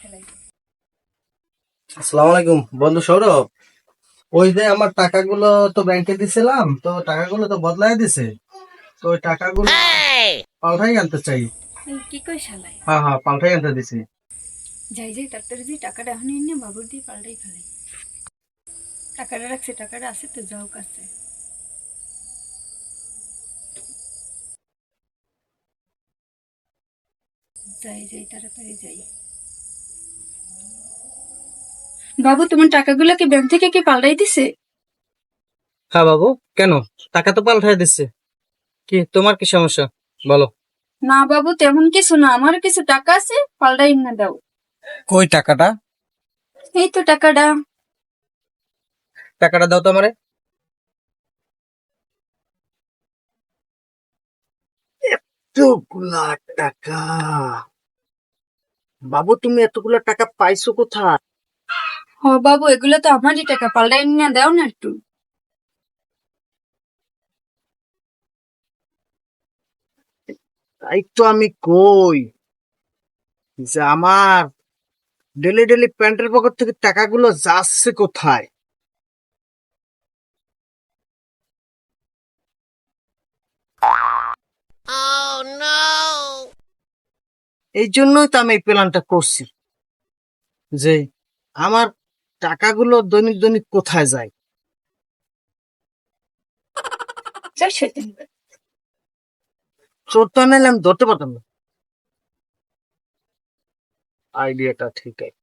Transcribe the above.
খেলাই আসসালামু আলাইকুম বন্ধু সৌরভ। ওই যে আমার টাকাগুলো তো ব্যাংকে দিছিলাম, তো টাকাগুলো তো বদলাই দিছে। তো ওই টাকাগুলো পাল্টাই আনতে চাই। কি কই শালাই হ্যাঁ হ্যাঁ পাল্টাই আনতে দিছি। যাই যাই তাড়াতাড়ি দিয়ে টাকাটা এখন এনে বাবুর দিয়ে পাল্টাই ফেলাই। টাকাটা রাখছে টাকাটা আছে তো যাও কাছে যাই যাই তাড়াতাড়ি যাই। বাবু তোমার টাকাগুলো কি ব্যাংক থেকে কি পাল্টাই দিছে? হ্যাঁ বাবু কেন? টাকা তো পাল্টাই দিচ্ছে কি তোমার কি সমস্যা? বলো। না বাবু তেমন কিছু না। আমার কিছু টাকা আছে পাল্টাই না দাও। কই টাকাটা? এই তো টাকাটা। টাকাটা দাও তো আমারে। এতগুলা টাকা। বাবু তুমি এতগুলা টাকা পাইছো কোথায়? হ বাবু এগুলো তো আমারই টাকা। পাল্টাই না দাও না একটু। তাই তো আমি কই? যে আমার ডেলি ডেলি প্যান্টের পকেট থেকে টাকাগুলো যাচ্ছে কোথায়? এই জন্যই তো আমি এই প্ল্যানটা করছি যে আমার টাকাগুলো দৈনিক দৈনিক কোথায় যায়? চল সেদিন চোর তো নাইলে আমি ধরতে পারতাম না। আইডিয়াটা ঠিক আছে।